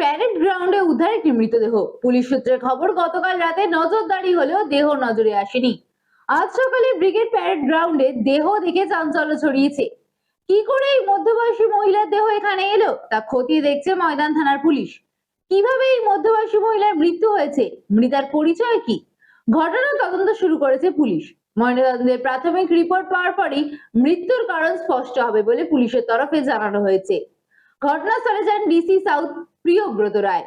Parade গ্রাউন্ডে উদ্ধার একটি মৃতদেহ। পুলিশ সূত্রের খবর, গতকাল রাতে নজরদারি হলেও দেহ নজরে আসেনি। আজ সকালে ব্রিগেড প্যারেড গ্রাউন্ডে দেহ দেখে চাঞ্চল্য ছড়িয়েছে। কি করে এই মধ্যবয়সী মহিলার দেহ এখানে এলো? তা খতিয়ে দেখছে ময়দান থানার পুলিশ। কীভাবে এই মধ্যবয়সী মহিলার মৃত্যু হয়েছে? মৃতার পরিচয় কি? ঘটনার তদন্ত শুরু করেছে পুলিশ। ময়নাতদন্তের প্রাথমিক রিপোর্ট পাওয়ার পরই মৃত্যুর কারণ স্পষ্ট হবে বলে পুলিশের তরফে জানানো হয়েছে। ঘটনাস্থলে যান ডিসি সাউথ প্রিয়ব্রত রায়